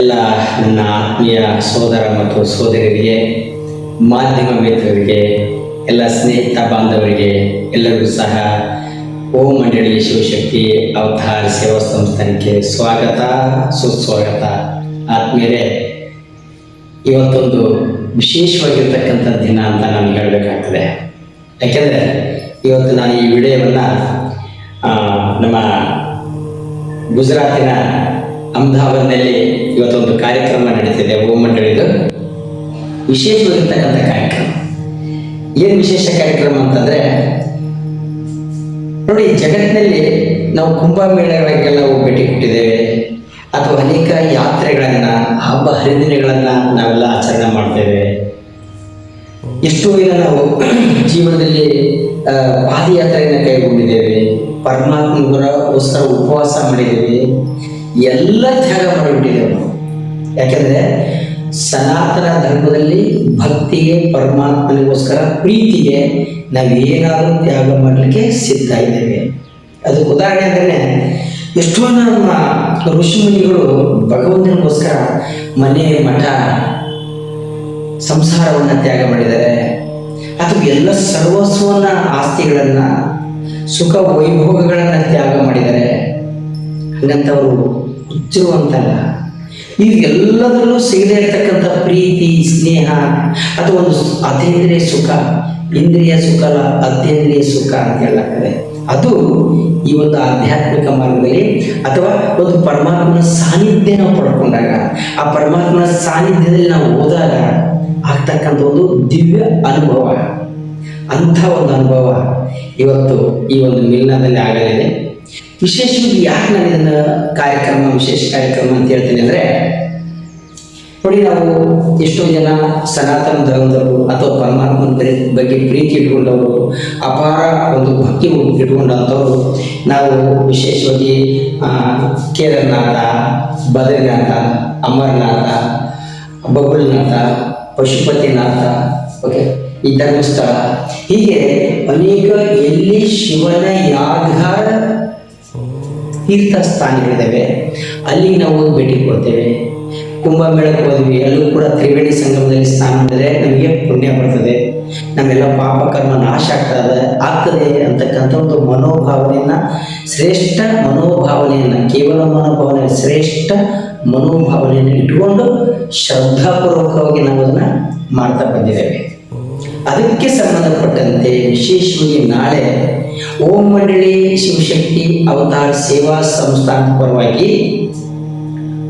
ಎಲ್ಲ ನನ್ನ ಆತ್ಮೀಯ ಸೋದರ ಮತ್ತು ಸೋದರಿಯರಿಗೆ, ಮಾಧ್ಯಮ ಮಿತ್ರರಿಗೆ, ಎಲ್ಲ ಸ್ನೇಹಿತ ಬಾಂಧವರಿಗೆ, ಎಲ್ಲರಿಗೂ ಸಹ ಓಂ ಮಂಡಳಿ ಶಿವಶಕ್ತಿ ಅವತಾರ ಸೇವಾ ಸಂಸ್ಥಾನಕ್ಕೆ ಸ್ವಾಗತ, ಸುಸ್ವಾಗತ. ಆತ್ಮೀಯರೇ, ಇವತ್ತೊಂದು ವಿಶೇಷವಾಗಿರ್ತಕ್ಕಂಥ ದಿನ ಅಂತ ನಾನು ಹೇಳಬೇಕಾಗ್ತದೆ. ಯಾಕೆಂದರೆ ಇವತ್ತು ನಾನು ಈ ವಿಡಿಯೋವನ್ನು ನಮ್ಮ ಗುಜರಾತಿನ ಅಹಮದಾಬಾದ್ನಲ್ಲಿ ಇವತ್ತೊಂದು ಕಾರ್ಯಕ್ರಮ ನಡೀತಿದೆ ಹೋಮ್ ಮಂಡಳಿದು. ವಿಶೇಷವಾಗಿರ್ತಕ್ಕಂಥ ಕಾರ್ಯಕ್ರಮ. ಏನು ವಿಶೇಷ ಕಾರ್ಯಕ್ರಮ ಅಂತಂದ್ರೆ, ನೋಡಿ ಜಗತ್ತಿನಲ್ಲಿ ನಾವು ಕುಂಭಮೇಳಗಳಿಗೆಲ್ಲ ಭೇಟಿ ಕೊಟ್ಟಿದ್ದೇವೆ. ಅಥವಾ ಅನೇಕ ಯಾತ್ರೆಗಳನ್ನ, ಹಬ್ಬ ಹರಿದಿನಗಳನ್ನು ನಾವೆಲ್ಲ ಆಚರಣೆ ಮಾಡ್ತೇವೆ. ಎಷ್ಟೋ ದಿನ ನಾವು ಜೀವನದಲ್ಲಿ ಪಾದಯಾತ್ರೆಯನ್ನು ಕೈಗೊಂಡಿದ್ದೇವೆ. ಪರಮಾತ್ಮಗೋಸ್ಕರ ಉಪವಾಸ ಮಾಡಿದ್ದೇವೆ. ಎಲ್ಲ ತ್ಯಾಗ ಮಾಡಿಬಿಟ್ಟಿದ್ದೇವೆ ನಾವು ಯಾಕೆಂದ್ರೆ ಸನಾತನ ಧರ್ಮದಲ್ಲಿ ಭಕ್ತಿಗೆ, ಪರಮಾತ್ಮನಿಗೋಸ್ಕರ, ಪ್ರೀತಿಗೆ ನಾವೇನಾದರೂ ತ್ಯಾಗ ಮಾಡಲಿಕ್ಕೆ ಸಿದ್ಧ ಇದ್ದೇವೆ. ಅದು ಉದಾಹರಣೆ ಅಂದರೆ ಎಷ್ಟೋ ನಮ್ಮ ಋಷಿಮುನಿಗಳು ಭಗವಂತನಿಗೋಸ್ಕರ ಮನೆ, ಮಠ, ಸಂಸಾರವನ್ನು ತ್ಯಾಗ ಮಾಡಿದ್ದಾರೆ. ಅಥವಾ ಎಲ್ಲ ಸರ್ವಸ್ವನ ಆಸ್ತಿಗಳನ್ನು, ಸುಖ ವೈಭೋಗಗಳನ್ನು ತ್ಯಾಗ ಮಾಡಿದ್ದಾರೆ. ಹಂಗಂತವರು ಹುಚ್ಚರು ಅಂತಲ್ಲ ಇದು ಎಲ್ಲದರಲ್ಲೂ ಸಿಗದೇ ಇರತಕ್ಕಂಥ ಪ್ರೀತಿ, ಸ್ನೇಹ ಅಥವಾ ಒಂದು ಅತೀಂದ್ರಿಯ ಸುಖ, ಇಂದ್ರಿಯ ಸುಖ ಅಲ್ಲ ಅತೇಂದ್ರಿಯ ಸುಖ ಅಂತ ಹೇಳಲಾಗ್ತದೆ ಅದು ಈ ಒಂದು ಆಧ್ಯಾತ್ಮಿಕ ಮಾರ್ಗದಲ್ಲಿ ಅಥವಾ ಒಂದು ಪರಮಾತ್ಮನ ಸಾನ್ನಿಧ್ಯ ನಾವು ಪಡ್ಕೊಂಡಾಗ, ಆ ಪರಮಾತ್ಮನ ಸಾನ್ನಿಧ್ಯದಲ್ಲಿ ನಾವು ಹೋದಾಗ ಆಗ್ತಕ್ಕಂಥ ಒಂದು ದಿವ್ಯ ಅನುಭವ. ಅಂಥ ಒಂದು ಅನುಭವ ಇವತ್ತು ಈ ಒಂದು ಮಿಲನದಲ್ಲಿ ಆಗಲಿದೆ. ವಿಶೇಷವಾಗಿ ಯಾಕೆ ನಾನು ಇದನ್ನ ಕಾರ್ಯಕ್ರಮ, ವಿಶೇಷ ಕಾರ್ಯಕ್ರಮ ಅಂತ ಹೇಳ್ತೀನಿ ಅಂದರೆ, ನೋಡಿ ನಾವು ಎಷ್ಟೋ ಜನ ಸನಾತನ ಧರ್ಮದವರು ಅಥವಾ ಪರಮಾತ್ಮನ ಬಗ್ಗೆ ಪ್ರೀತಿ ಇಟ್ಕೊಂಡವರು, ಅಪಾರ ಒಂದು ಭಕ್ತಿ ಇಟ್ಕೊಂಡಂಥವ್ರು, ನಾವು ವಿಶೇಷವಾಗಿ ಕೇದಾರನಾಥ, ಬದ್ರಿನಾಥ, ಅಮರನಾಥ, ಬಬುಲ್ನಾಥ, ಪಶುಪತಿನಾಥ ಓಕೆ ಈ ಧರ್ಮಸ್ಥಳ. ಹೀಗೆ ಅನೇಕ ಎಲ್ಲಿ ಶಿವನ ಯಾಗಾರ ತೀರ್ಥ ಸ್ಥಾನಗಳಿದ್ದಾವೆ. ಅಲ್ಲಿ ನಾವು ಹೋಗಿ ಭೇಟಿ ಕೊಡ್ತೇವೆ. ಕುಂಭಮೇಳಕ್ಕೆ ಹೋದ್ವಿ. ಅಲ್ಲೂ ಕೂಡ ತ್ರಿವೇಣಿ ಸಂಗಮದಲ್ಲಿ ಸ್ನಾನ ಮಾಡಿದ್ರೆ ನಮಗೆ ಪುಣ್ಯ ಬರ್ತದೆ. ನಮ್ಮೆಲ್ಲ ಪಾಪ ಕರ್ಮ ನಾಶ ಆಗ್ತದೆ. ಆಗ್ತದೆ ಅಂತಕ್ಕಂಥ ಒಂದು ಮನೋಭಾವನೆಯನ್ನ, ಶ್ರೇಷ್ಠ ಮನೋಭಾವನೆಯನ್ನ, ಕೇವಲ ಮನೋಭಾವನೆ ಶ್ರೇಷ್ಠ ಮನೋಭಾವನೆಯನ್ನು ಇಟ್ಕೊಂಡು ಶ್ರದ್ಧಾಪೂರ್ವಕವಾಗಿ ನಾವು ಅದನ್ನ ಮಾಡ್ತಾ ಬಂದಿದ್ದೇವೆ. ಅದಕ್ಕೆ ಸಂಬಂಧಪಟ್ಟಂತೆ ವಿಶೇಷವಾಗಿ ನಾಳೆ ಓಂ ಮಂಡಳಿ ಶಿವಶಕ್ತಿ ಅವತಾರ ಸೇವಾ ಸಂಸ್ಥಾನ ಪರವಾಗಿ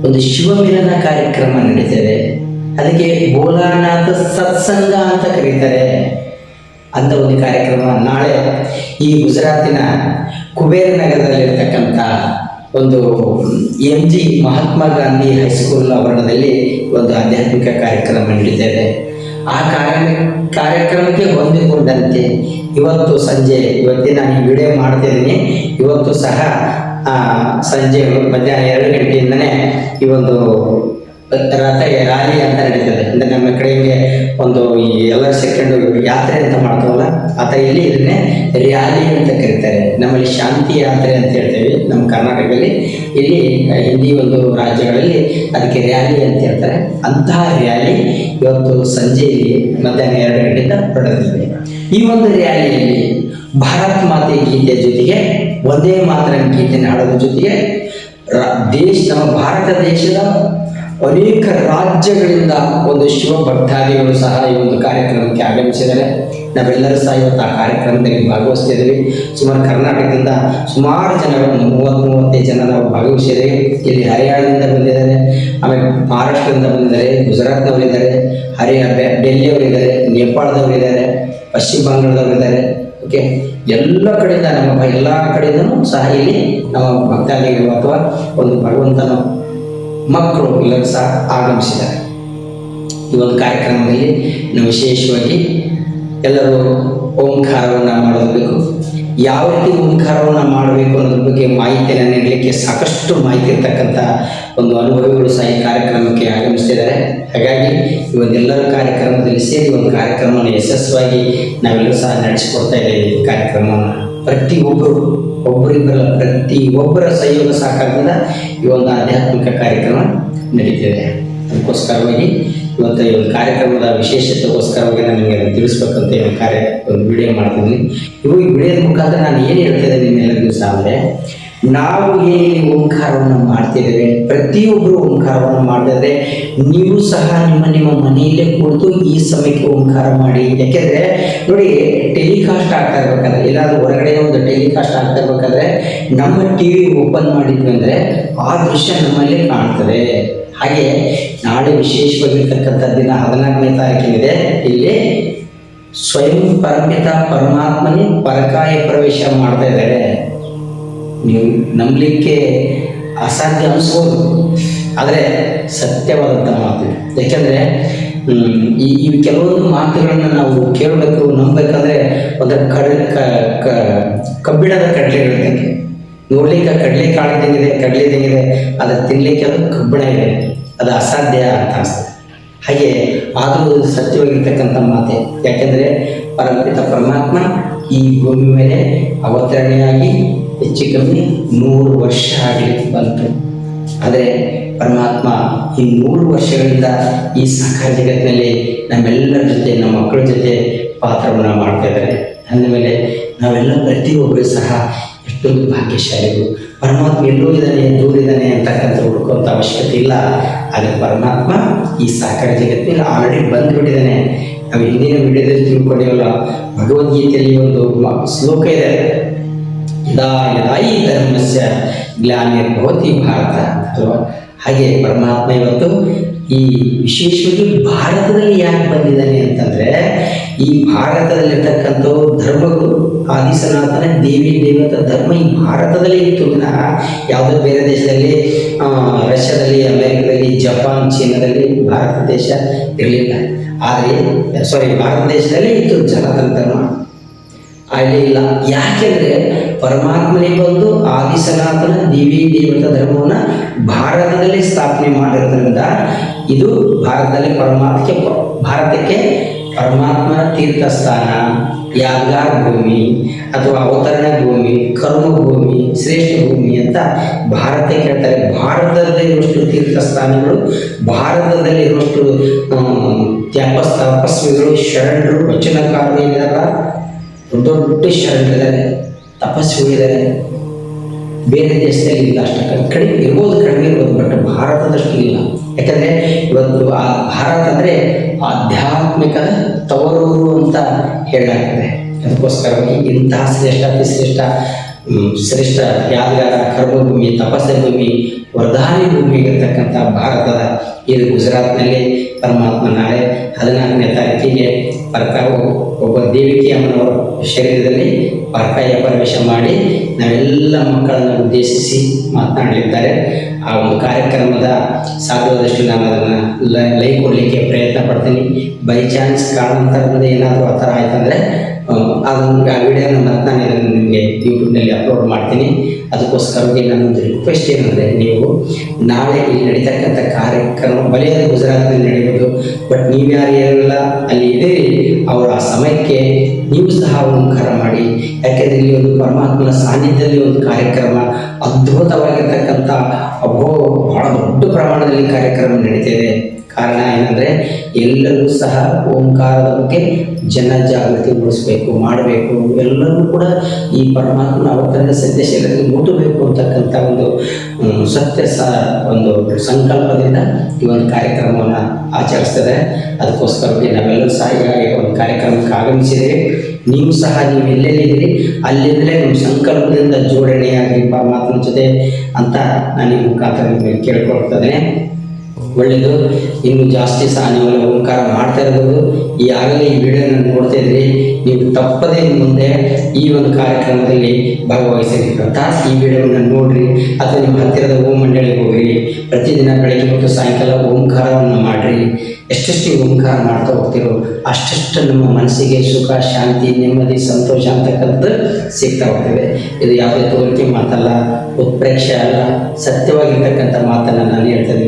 ಒಂದು ಶಿವಮಿಲನ ಕಾರ್ಯಕ್ರಮ ನಡೀತದೆ. ಅದಕ್ಕೆ ಬೋಲಾನಾಥ ಸತ್ಸಂಗ ಅಂತ ಕರೀತಾರೆ. ಅಂತ ಒಂದು ಕಾರ್ಯಕ್ರಮ ನಾಳೆ ಈ ಗುಜರಾತಿನ ಕುಬೇರ್ ನಗರದಲ್ಲಿರ್ತಕ್ಕಂಥ ಒಂದು M G Mahatma Gandhi high school ಆವರಣದಲ್ಲಿ ಒಂದು ಆಧ್ಯಾತ್ಮಿಕ ಕಾರ್ಯಕ್ರಮ ನಡೀತಾ ಆ ಕಾರ್ಯ ಕಾರ್ಯಕ್ರಮಕ್ಕೆ ಹೊಂದಿಕೊಂಡಂತೆ. ಇವತ್ತು ಸಂಜೆ, ಇವತ್ತಿನ ನಾನು ಈ ವಿಡಿಯೋ ಮಾಡ್ತಿದ್ದೀನಿ. ಇವತ್ತು ಸಹ ಸಂಜೆ ಮಧ್ಯಾಹ್ನ ಎರಡು ಗಂಟೆಯಿಂದನೇ ಈ ಒಂದು ರಥ ರ್ಯಾಲಿ ಅಂತ ನಡೀತದೆ. ಅಂದ್ರೆ ನಮ್ಮ ಕಡೆಗೆ ಒಂದು ಎಲ್ಲ ಸೆಕೆಂಡ್ ಯಾತ್ರೆ ಅಂತ ಮಾಡ್ತಾವಲ್ಲ ಆತ ಇಲ್ಲಿ ಇದನ್ನೇ ರ್ಯಾಲಿ ಅಂತ ಕರೀತಾರೆ. ನಮ್ಮಲ್ಲಿ ಶಾಂತಿ ಯಾತ್ರೆ ಅಂತ ಹೇಳ್ತೇವೆ, ನಮ್ಮ ಕರ್ನಾಟಕದಲ್ಲಿ. ಇಲ್ಲಿ ಹಿಂದಿ ಒಂದು ರಾಜ್ಯಗಳಲ್ಲಿ ಅದಕ್ಕೆ ರ್ಯಾಲಿ ಅಂತ ಹೇಳ್ತಾರೆ. ಅಂತಹ ರ್ಯಾಲಿ ಇವತ್ತು ಸಂಜೆ ಮಧ್ಯಾಹ್ನ ಎರಡು ಗಂಟೆಯಿಂದ ಹೊರಡಲಿದೆ ಈ ಒಂದು ರ್ಯಾಲಿಯಲ್ಲಿ ಭಾರತ್ ಮಾತೆ ಗೀತೆ ಜೊತೆಗೆ ಒಂದೇ ಮಾತ್ರ ಗೀತೆಯನ್ನು ಹಾಡೋದ್ರ ಜೊತೆಗೆ ದೇಶ, ನಮ್ಮ ಭಾರತ ದೇಶದ ಅನೇಕ ರಾಜ್ಯಗಳಿಂದ ಒಂದು ಶಿವ ಭಕ್ತಾದಿಗಳು ಸಹ ಈ ಒಂದು ಕಾರ್ಯಕ್ರಮಕ್ಕೆ ಆಗಮಿಸಿದ್ದಾರೆ. ನಾವೆಲ್ಲರೂ ಸಹ ಇವತ್ತು ಆ ಕಾರ್ಯಕ್ರಮದಲ್ಲಿ ಭಾಗವಹಿಸ್ತಿದ್ದೀವಿ. ಸುಮಾರು ಕರ್ನಾಟಕದಿಂದ ಸುಮಾರು ಜನಗಳು ಮೂವತ್ತು ಮೂವತ್ತೈದು ಜನ ನಾವು ಭಾಗವಹಿಸಿದ್ದೇವೆ. ಇಲ್ಲಿ ಹರಿಯಾಣದಿಂದ ಬಂದಿದ್ದಾರೆ, ಆಮೇಲೆ ಮಹಾರಾಷ್ಟ್ರದಿಂದ ಬಂದಿದ್ದಾರೆ, ಗುಜರಾತ್ನವರಿದ್ದಾರೆ ಹರಿಯಾಣ ಡೆಲ್ಲಿಯವರಿದ್ದಾರೆ, ನೇಪಾಳದವರಿದ್ದಾರೆ, ಪಶ್ಚಿಮ ಬಂಗಾಳದವರು ಇದ್ದಾರೆ ಓಕೆ? ಎಲ್ಲ ಕಡೆಯಿಂದ ನಮ್ಮ ಎಲ್ಲ ಕಡೆಯಿಂದನೂ ಸಹ ಇಲ್ಲಿ ನಮ್ಮ ಭಕ್ತಾದಿಗಳು ಅಥವಾ ಒಂದು ಭಗವಂತನ ಮಕ್ಕಳು ಎಲ್ಲರೂ ಸಹ ಆಗಮಿಸಿದ್ದಾರೆ. ಈ ಒಂದು ಕಾರ್ಯಕ್ರಮದಲ್ಲಿ ನಾವು ವಿಶೇಷವಾಗಿ ಎಲ್ಲರೂ ಓಂಕಾರವನ್ನು ಮಾಡಬೇಕು ಯಾವ ರೀತಿ ಓಂಕಾರವನ್ನು ಮಾಡಬೇಕು ಅನ್ನೋದ್ರ ಬಗ್ಗೆ ಮಾಹಿತಿಯನ್ನು ನೀಡಲಿಕ್ಕೆ ಸಾಕಷ್ಟು ಮಾಹಿತಿ ಇರ್ತಕ್ಕಂಥ ಒಂದು ಅನುಭವಿಗಳು ಸಹ ಈ ಕಾರ್ಯಕ್ರಮಕ್ಕೆ ಆಗಮಿಸ್ತಿದ್ದಾರೆ. ಹಾಗಾಗಿ ಈ ಕಾರ್ಯಕ್ರಮದಲ್ಲಿ ಸೇರಿ ಒಂದು ಕಾರ್ಯಕ್ರಮವನ್ನು ಯಶಸ್ವಿಯಾಗಿ ನಾವೆಲ್ಲರೂ ಸಹ ನಡೆಸಿಕೊಡ್ತಾ ಇದ್ದೇವೆ ಈ ಕಾರ್ಯಕ್ರಮವನ್ನು. ಪ್ರತಿಯೊಬ್ಬರು ಒಬ್ಬರಿಂದಲ್ಲ ಪ್ರತಿ ಒಬ್ಬರ ಸಹಯೋಗ ಸಹಕಾರದಿಂದ ಈ ಒಂದು ಆಧ್ಯಾತ್ಮಿಕ ಕಾರ್ಯಕ್ರಮ ನಡೀತಿದೆ. ಅದಕ್ಕೋಸ್ಕರವಾಗಿ ಇವತ್ತು ಈ ಒಂದು ಕಾರ್ಯಕ್ರಮದ ವಿಶೇಷತೆಗೋಸ್ಕರವಾಗಿ ನಾನು ನಿಮಗೆ ತಿಳಿಸ್ಬೇಕಂತ ಕಾರ್ಯ, ಒಂದು ವಿಡಿಯೋ ಮಾಡ್ತಿದ್ದೀನಿ. ಇವು ಈ ವಿಡಿಯೋದ ಮುಖಾಂತರ ನಾನು ಏನು ಹೇಳ್ತಿದ್ದೆ ನಿಮ್ಮೆಲ್ಲರಿಗೂ ದಿವಸ ಅಂದರೆ ನಾವು ಏನು ಓಂಕಾರವನ್ನು ಮಾಡ್ತಿದ್ದೇವೆ ಪ್ರತಿಯೊಬ್ಬರು ಓಂಕಾರವನ್ನು ಮಾಡಿದ್ರೆ ನೀವು ಸಹ ನಿಮ್ಮ ನಿಮ್ಮ ಮನೆಯಲ್ಲೇ ಕುಳಿತು ಈ ಸಮಯಕ್ಕೆ ಓಂಕಾರ ಮಾಡಿ. ಯಾಕೆಂದ್ರೆ ನೋಡಿ, ಟೆಲಿಕಾಸ್ಟ್ ಆಗ್ತಾ ಇರ್ಬೇಕಾದ್ರೆ, ಎಲ್ಲಾದ್ರೂ ಹೊರಗಡೆ ಒಂದು ಟೆಲಿಕಾಸ್ಟ್ ಆಗ್ತಾ ಇರ್ಬೇಕಾದ್ರೆ, ನಮ್ಮ ಟಿ ವಿ ಓಪನ್ ಮಾಡಿದ್ವಿ ಅಂದರೆ ಆ ದೃಶ್ಯ ನಮ್ಮಲ್ಲಿ ಕಾಣ್ತದೆ. ಹಾಗೆ ನಾಳೆ ವಿಶೇಷವಾಗಿರ್ತಕ್ಕಂಥ ದಿನ ಹದಿನಾಲ್ಕನೇ ತಾರೀಕಿನಿದೆ. ಇಲ್ಲಿ ಸ್ವಯಂ ಪರಮಿತ ಪರಮಾತ್ಮನೇ ಪರಕಾಯ ಪ್ರವೇಶ ಮಾಡ್ತಾ ಇದ್ದಾರೆ. ನೀವು ನಂಬಲಿಕ್ಕೆ ಅಸಾಧ್ಯ ಅನಿಸ್ಬೋದು. ಆದರೆ ಸತ್ಯವಾದಂಥ ಮಾತು ಯಾಕೆಂದರೆ ಈ ಈ ಕೆಲವೊಂದು ಮಾತುಗಳನ್ನು ನಾವು ಕೇಳಬೇಕು, ನಂಬಬೇಕಂದ್ರೆ ಒಂದು ಕಡ ಕಬ್ಬಿಣದ ಕಡಲೆಗಳಿದ್ದಂಗೆ ನೋಡ್ಲಿಕ್ಕೆ ಕಡಲೆ ಕಾಳು ಇದ್ದಂಗಿದೆ ಕಡಲೆ ಇದ್ದಂಗಿದೆ ಅದು ತಿನ್ನಲಿಕ್ಕೆ ಅದು ಕಬ್ಬಿಣ ಇದೆ. ಅದು ಅಸಾಧ್ಯ ಅಂತ ಅನಿಸ್ತದೆ ಹಾಗೆ ಆದರೂ ಸತ್ಯವಾಗಿರ್ತಕ್ಕಂಥ ಮಾತೆ. ಯಾಕೆಂದರೆ ಪರಮಪಿತ ಪರಮಾತ್ಮ ಈ ಭೂಮಿ ಮೇಲೆ ಅವತರಣೆಯಾಗಿ ಹೆಚ್ಚು ಕಮ್ಮಿ ನೂರು ವರ್ಷ ಆಗಲಿಕ್ಕೆ ಬಂತು. ಆದರೆ ಪರಮಾತ್ಮ ಈ ನೂರು ವರ್ಷಗಳಿಂದ ಈ ಸಾಕಾರ ಜಗತ್ತಿನಲ್ಲಿ ನಮ್ಮೆಲ್ಲರ ಜೊತೆ, ನಮ್ಮ ಮಕ್ಕಳ ಜೊತೆ ಪಾತ್ರವನ್ನು ಮಾಡ್ತಾ ಇದ್ದಾರೆ. ಅಂದಮೇಲೆ ನಾವೆಲ್ಲ ಪ್ರತಿಯೊಬ್ಬರು ಸಹ ಎಷ್ಟೊಂದು ಭಾಗ್ಯಶಾಲಿಗಳು. ಪರಮಾತ್ಮ ಎಲ್ಲೋ ಇದ್ದಾನೆ, ದೂರ ಇದ್ದಾನೆ ಅಂತಕ್ಕಂಥ ಹುಡುಕುವಂಥ ಅವಶ್ಯಕತೆ ಇಲ್ಲ. ಆದರೆ ಪರಮಾತ್ಮ ಈ ಸಾಕಾರ ಜಗತ್ತಿನಲ್ಲಿ ಆಲ್ರೆಡಿ ಬಂದುಬಿಟ್ಟಿದ್ದಾನೆ. ನಾವು ಹಿಂದಿನ ವಿಡಿಯೋದಲ್ಲಿ ತಿಳ್ಕೊಂಡಿವಲ್ಲ, ಭಗವದ್ಗೀತೆಯಲ್ಲಿ ಒಂದು ಶ್ಲೋಕ ಇದೆ. ಯದಾ ಧರ್ಮಸ್ಯ ಗ್ಲಾನಿರ್ಭವತಿ ಭಾರತ ಅಲ್ವಾ ಹಾಗೆ ಪರಮಾತ್ಮ ಇವತ್ತು ಈ ವಿಶೇಷವಾಗಿ ಭಾರತದಲ್ಲಿ ಯಾಕೆ ಬಂದಿದ್ದಾನೆ ಅಂತಂದ್ರೆ ಈ ಭಾರತದಲ್ಲಿರ್ತಕ್ಕಂಥ ಧರ್ಮಗಳು ಆದಿ ಸನಾತನ ದೇವಿ, ದೇವತ ಧರ್ಮ ಈ ಭಾರತದಲ್ಲಿ ಇತ್ತು ವಿನಃ ಯಾವುದೋ ಬೇರೆ ದೇಶದಲ್ಲಿ ರಷ್ಯಾದಲ್ಲಿ, ಅಮೆರಿಕದಲ್ಲಿ, ಜಪಾನ್, ಚೀನಾದಲ್ಲಿ ಭಾರತ ದೇಶ ಇರಲಿಲ್ಲ. ಆದರೆ ಸಾರಿ ಭಾರತ ದೇಶದಲ್ಲಿ ಇತ್ತು ಜನತನ ಧರ್ಮ. ಅಲ್ಲಿ ಇಲ್ಲ. ಯಾಕೆಂದ್ರೆ ಪರಮಾತ್ಮನೇ ಬಂದು ಆದಿ ಸನಾತನ ದೇವಿ ದೇವತ ಧರ್ಮವನ್ನ ಭಾರತದಲ್ಲಿ ಸ್ಥಾಪನೆ ಮಾಡಿರೋದ್ರಿಂದ ಇದು ಭಾರತದಲ್ಲಿ ಪರಮಾತ್ಮಕ್ಕೆ ಭಾರತಕ್ಕೆ ಪರಮಾತ್ಮನ ತೀರ್ಥಸ್ಥಾನ ಯಾಗಾರ ಭೂಮಿ ಅಥವಾ ಅವತರಣ ಭೂಮಿ, ಕರ್ಮ ಭೂಮಿ, ಶ್ರೇಷ್ಠ ಭೂಮಿ ಅಂತ ಭಾರತಕ್ಕೆ ಹೇಳ್ತಾರೆ ಭಾರತದಲ್ಲಿ ಇರುವಷ್ಟು ತೀರ್ಥಸ್ಥಾನಗಳು, ಭಾರತದಲ್ಲಿ ಇರುವಷ್ಟು ತ್ಯಾಪಸ್ ತಪಸ್ವಿಗಳು, ಶರಣರು, ವಚನಕಾರರು ದೊಡ್ಡ ದೊಡ್ಡ ಶರಣರಿದ್ದಾರೆ. ತಪಸ್ವಿಗಳಿದ್ದಾರೆ ಬೇರೆ ದೇಶದಲ್ಲಿ ಇಲ್ಲ ಅಷ್ಟು ಕಡಿಮೆ ಇರ್ಬೋದು ಕಡಿಮೆ ಇರ್ಬೋದು ಬಟ್ ಭಾರತದಷ್ಟು ಇಲ್ಲ. ಯಾಕಂದರೆ ಇವತ್ತು ಆ ಭಾರತ ಅಂದರೆ ಆಧ್ಯಾತ್ಮಿಕ ತವರೂರು ಅಂತ ಹೇಳಲಾಗ್ತದೆ. ಅದಕ್ಕೋಸ್ಕರವಾಗಿ ಇಂತಹ ಶ್ರೇಷ್ಠ ಅತಿ ಶ್ರೇಷ್ಠ ಶ್ರೇಷ್ಠ ಯಾದಗಾರ ಕರ್ಮಭೂಮಿ ತಪಸ್ಸೆ ಭೂಮಿ ಭೂಮಿ ಇರತಕ್ಕಂಥ ಭಾರತದ ಇದು ಗುಜರಾತ್ನಲ್ಲಿ ಪರಮಾತ್ಮ ನಾಳೆ ಹದಿನಾಲ್ಕನೇ ತಾರೀಕಿಗೆ ಪರ್ಕಾವು ಒಬ್ಬ ದೇವಿಕೆ ಅಮ್ಮನವರ ಶರೀರದಲ್ಲಿ ಪರ್ಕಾಯ ಪ್ರವೇಶ ಮಾಡಿ ನಾವೆಲ್ಲ ಮಕ್ಕಳನ್ನು ಉದ್ದೇಶಿಸಿ ಮಾತನಾಡಲಿದ್ದಾರೆ. ಆ ಒಂದು ಕಾರ್ಯಕ್ರಮದ ಸಾಧ್ಯವಾದಷ್ಟು ನಾನು ಅದನ್ನು ಲೈ ಕೊಡಲಿಕ್ಕೆ ಪ್ರಯತ್ನ ಪಡ್ತೀನಿ. ಬೈ ಚಾನ್ಸ್ ಕಾರಣಾಂತರದಿಂದ ಏನಾದರೂ ಆ ಥರ ಆಯ್ತಂದರೆ ಅದನ್ನು ಆ ವಿಡಿಯೋನ ಮತ್ತೆ ನಾನು ನಿಮಗೆ ಯೂಟ್ಯೂಬ್ನಲ್ಲಿ ಅಪ್ಲೋಡ್ ಮಾಡ್ತೀನಿ. ಅದಕ್ಕೋಸ್ಕರವಾಗಿ ನನ್ನೊಂದು ರಿಕ್ವೆಸ್ಟ್ ಏನಂದರೆ, ನೀವು ನಾಳೆ ಇಲ್ಲಿ ನಡೀತಕ್ಕಂಥ ಕಾರ್ಯಕ್ರಮ, ಬಲಿಯಾದ ಗುಜರಾತ್ನಲ್ಲಿ ನಡೆಯಬಹುದು ಬಟ್ ನೀವು ಯಾರು ಏನೆಲ್ಲ, ಅಲ್ಲಿ ಇದ್ದೀರಿ, ಅವರ ಆ ಸಮಯಕ್ಕೆ ನೀವು ಸಹ ಓಂಕಾರ ಮಾಡಿ. ಯಾಕೆಂದರೆ ಇಲ್ಲಿ ಒಂದು ಪರಮಾತ್ಮನ ಸಾನ್ನಿಧ್ಯದಲ್ಲಿ ಒಂದು ಕಾರ್ಯಕ್ರಮ ಅದ್ಭುತವಾಗಿರ್ತಕ್ಕಂಥ, ಅಬ್ಬೋ, ಬಹಳ ದೊಡ್ಡ ಪ್ರಮಾಣದಲ್ಲಿ ಕಾರ್ಯಕ್ರಮ ನಡೀತಿದೆ. ಕಾರಣ ಏನಂದರೆ, ಎಲ್ಲರೂ ಸಹ ಓಂಕಾರದ ಬಗ್ಗೆ ಜನ ಜಾಗೃತಿ ಮೂಡಿಸಬೇಕು, ಮಾಡಬೇಕು. ಎಲ್ಲರೂ ಕೂಡ ಈ ಪರಮಾತ್ಮನ ಅವತರಣ ಸಂದೇಶ ಎಲ್ಲರಿಗೂ ಮುಟ್ಟಬೇಕು ಅಂತಕ್ಕಂಥ ಒಂದು ಸತ್ಯ ಸ ಒಂದು ಸಂಕಲ್ಪದಿಂದ ಈ ಒಂದು ಕಾರ್ಯಕ್ರಮವನ್ನು ಆಚರಿಸ್ತದೆ. ಅದಕ್ಕೋಸ್ಕರವಾಗಿ ನಾವೆಲ್ಲರೂ ಸಹ ಈಗಾಗಲೇ ಒಂದು ಕಾರ್ಯಕ್ರಮಕ್ಕೆ ಆಗಮಿಸಿದ್ದೀವಿ. ನೀವು ಸಹ ನೀವು ಎಲ್ಲೆಲ್ಲಿದ್ದೀರಿ ಅಲ್ಲಿಂದಲೇ ನಿಮ್ಮ ಸಂಕಲ್ಪದಿಂದ ಜೋಡಣೆಯಾಗಿ ಪರಮಾತ್ಮನ ಜೊತೆ ಅಂತ ನಾನು ಈ ಮುಖಾಂತರ ಕೇಳ್ಕೊಳ್ತದೆ ಒಳ್ಳೆಯದು ಇನ್ನು ಜಾಸ್ತಿ ಸಹ ನೀವು ಓಂಕಾರ ಮಾಡ್ತಾ ಇರ್ಬೋದು. ಈಗಾಗಲೇ ಈ ವಿಡಿಯೋನ ನೋಡ್ತಾ ಇದ್ರಿ. ನೀವು ತಪ್ಪದೇ ಮುಂದೆ ಈ ಒಂದು ಕಾರ್ಯಕ್ರಮದಲ್ಲಿ ಭಾಗವಹಿಸಬೇಕಂತ ಈ ವಿಡಿಯೋವನ್ನು ನೋಡ್ರಿ. ಅಥವಾ ನಿಮ್ಮ ಹತ್ತಿರದ ಓಂ ಮಂಡಳಿಗೆ ಹೋಗ್ರಿ. ಪ್ರತಿದಿನ ಬೆಳಗ್ಗೆ ಮತ್ತು ಸಾಯಂಕಾಲ ಓಂಕಾರವನ್ನು ಮಾಡ್ರಿ. ಎಷ್ಟೆಷ್ಟು ಓಂಕಾರ ಮಾಡ್ತಾ ಹೋಗ್ತಿರೋ ಅಷ್ಟೆಷ್ಟು ನಮ್ಮ ಮನಸ್ಸಿಗೆ ಸುಖ, ಶಾಂತಿ, ನೆಮ್ಮದಿ, ಸಂತೋಷ ಅಂತಕ್ಕಂಥದ್ದು ಸಿಗ್ತಾ ಹೋಗ್ತೇವೆ. ಇದು ಯಾವುದೇ ತೋರಿಕೆ ಮಾತಲ್ಲ, ಉತ್ಪ್ರೇಕ್ಷೆ ಅಲ್ಲ, ಸತ್ಯವಾಗಿರ್ತಕ್ಕಂಥ ಮಾತನ್ನು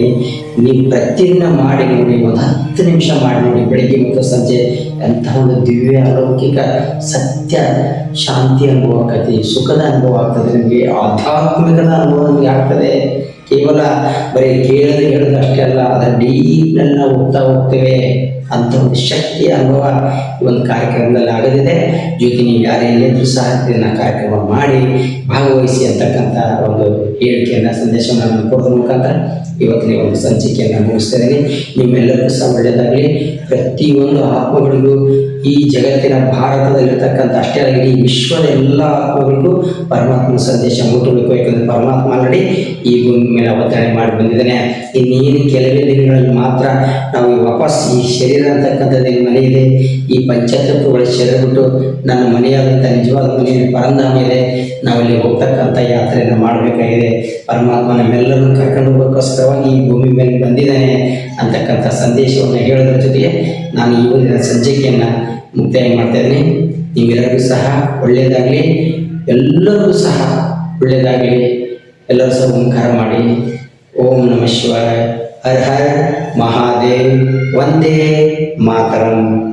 ನಾನು ನೀವು ಪ್ರತಿದಿನ ಮಾಡಿ ನೋಡಿ, ಒಂದು ಹತ್ತು ನಿಮಿಷ ಮಾಡಿ ನೋಡಿ, ಬೆಳಿಗ್ಗೆ ಮತ್ತು ಸಂಜೆ ಎಂಥ ಒಂದು ದಿವ್ಯ ಅಲೌಕಿಕ ಸತ್ಯ, ಶಾಂತಿ ಅನುಭವ ಆಗ್ತದೆ, ಸುಖದ ಅನುಭವ ಆಗ್ತದೆ ನಿಮಗೆ. ಆಧ್ಯಾತ್ಮಿಕದ ಅನುಭವ ನಿಮಗೆ ಆಗ್ತದೆ. ಕೇವಲ ಬರೀ ಕೇಳೋದು ಹೇಳೋದು ಅಷ್ಟೇ ಅಲ್ಲ ಅದರ ಡೀಪ್ನಲ್ಲಿ ನಾವು ಹೋಗ್ತಾ ಹೋಗ್ತೇವೆ. ಅಂತ ಒಂದು ಶಕ್ತಿಯ ಅನುಭವ ಈ ಒಂದು ಕಾರ್ಯಕ್ರಮದಲ್ಲಿ ಆಗದಿದೆ. ಜೊತೆ ನೀವು ಯಾರೇ ಇಲ್ಲಿದ್ರು ಸಹ ಇದನ್ನು ಕಾರ್ಯಕ್ರಮ ಮಾಡಿ ಭಾಗವಹಿಸಿ ಅಂತಕ್ಕಂಥ ಒಂದು ಹೇಳಿಕೆಯನ್ನು, ಸಂದೇಶವನ್ನು ನಾನು ಕೊಡೋದ್ರ ಮುಖಾಂತರ. ಇವತ್ತಿನ ಒಂದು ಸಂಚಿಕೆಯನ್ನು ಮುಗಿಸ್ತಾ ಇದ್ದೀನಿ. ನಿಮ್ಮೆಲ್ಲರಿಗೂ ಸಹ ಒಳ್ಳೆಯದಾಗಲಿ. ಪ್ರತಿಯೊಂದು ಆತ್ಮಗಳಿಗೂ ಈ ಜಗತ್ತಿನ ಭಾರತದಲ್ಲಿರ್ತಕ್ಕಂಥ ಅಷ್ಟೇ ಇಡೀ ವಿಶ್ವದ ಎಲ್ಲ ಆತ್ಮಗಳಿಗೂ ಪರಮಾತ್ಮನ ಸಂದೇಶ ಮುಟ್ಟಬೇಕು. ಯಾಕಂದರೆ ಪರಮಾತ್ಮ ಆಲ್ರೆಡಿ ಈ ಭೂಮಿ ಮೇಲೆ ಅವತರಣೆ ಮಾಡಿ ಬಂದಿದ್ದೇನೆ. ಇನ್ನೇನು ಕೆಲವೇ ದಿನಗಳಲ್ಲಿ ಮಾತ್ರ ನಾವು ವಾಪಸ್ ಈ ಶರೀರ ಅಂತಕ್ಕಂಥದ್ದು ಏನು ಮನೆ ಇದೆ ಈ ಪಂಚತತ್ವಗಳ ಶರೀರ ಬಿಟ್ಟು ನನ್ನ ಮನೆಯಾದಂಥ ನಿಜವಾದ ಮನೆಯಲ್ಲಿ ಪರಂಧಾಮ ಇದೆ ನಾವಲ್ಲಿ ಹೋಗ್ತಕ್ಕಂಥ ಯಾತ್ರೆಯನ್ನು ಮಾಡಬೇಕಾಗಿದೆ. ಪರಮಾತ್ಮ ನಮ್ಮೆಲ್ಲರನ್ನು ಕರ್ಕೊಂಡು ಹೋಗೋಕ್ಕೋಸ್ಕರವಾಗಿ ಈ ಭೂಮಿ ಮೇಲೆ ಬಂದಿದ್ದಾನೆ ಅಂತಕ್ಕಂಥ ಸಂದೇಶವನ್ನು ಹೇಳೋದ್ರ ಜೊತೆಗೆ ನಾನು ಈ ಒಂದಿನ ಸಂಚಿಕೆಯನ್ನು ಮುಕ್ತಾಯ ಮಾಡ್ತಾ ಇದ್ದೀನಿ. ಸಹ ಒಳ್ಳೆಯದಾಗಲಿ, ಎಲ್ಲರಿಗೂ ಸಹ ಒಳ್ಳೆಯದಾಗಲಿ. ಎಲ್ಲರೂ ಸಹ ಓಂಕಾರ ಮಾಡಿ. ಓಂ ನಮಃ ಶಿವಾಯ. हर हर महादेव वंदे मातरम।